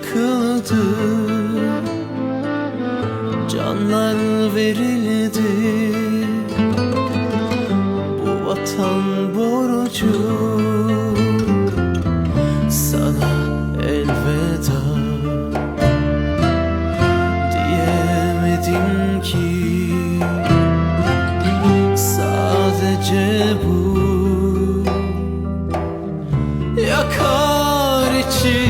yakıldı Canlar verildi. Bu vatan borcu. Sana elveda Diyemedim ki. Sadece bu Yakar için